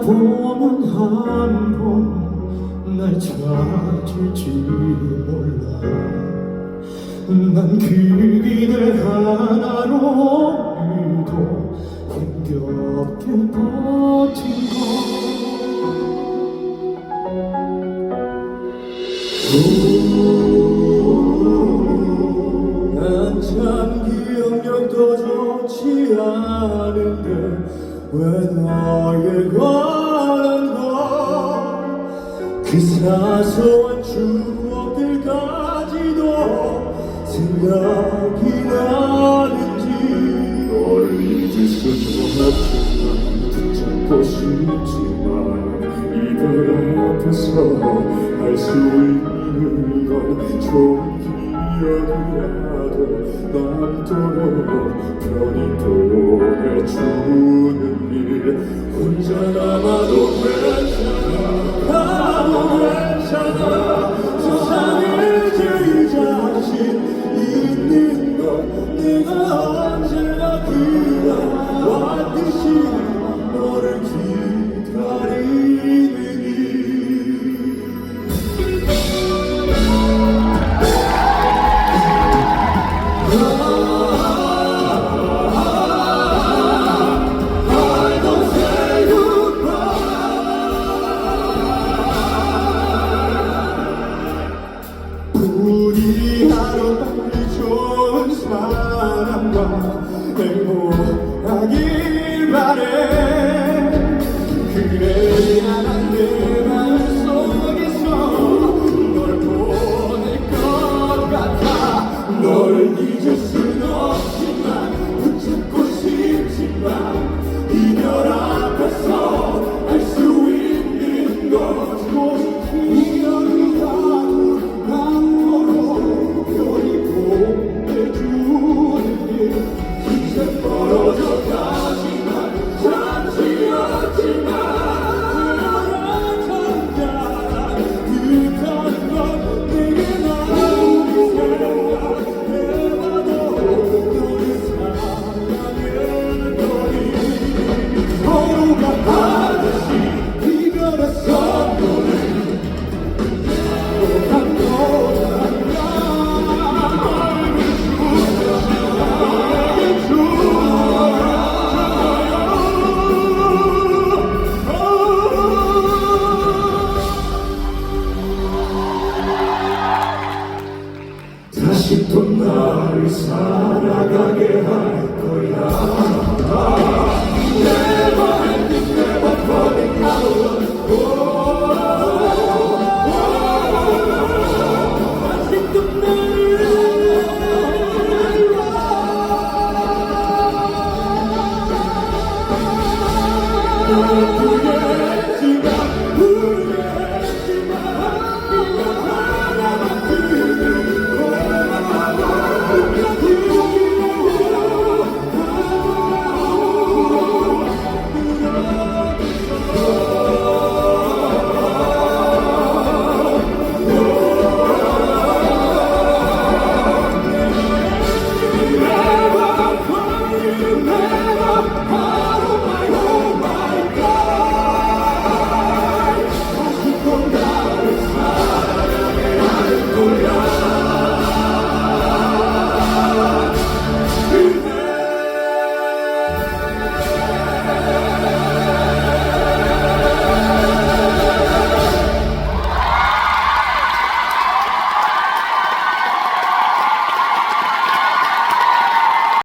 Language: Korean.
보면 한 번 날 찾을지 몰라. 난그 기대 하나로 일도 힘겹게 버틴 난참 기억력도 좋지 않은데 왜 너에 관한 건그 사소한 추억들까지도 생각이 나는지. 널 잊을 수는 없지만 붙잡고 싶지만 이별 앞에서 할 수 있는 건 좋은 기억이라도 남도록 편히 보내주는 일. 혼자 남아도 괜찮아 괜찮아 하길 바래. 그래야 난내 마음속에서 널 보낼 것 같아. 널 그 싶은 나를 살아가게 할 거야.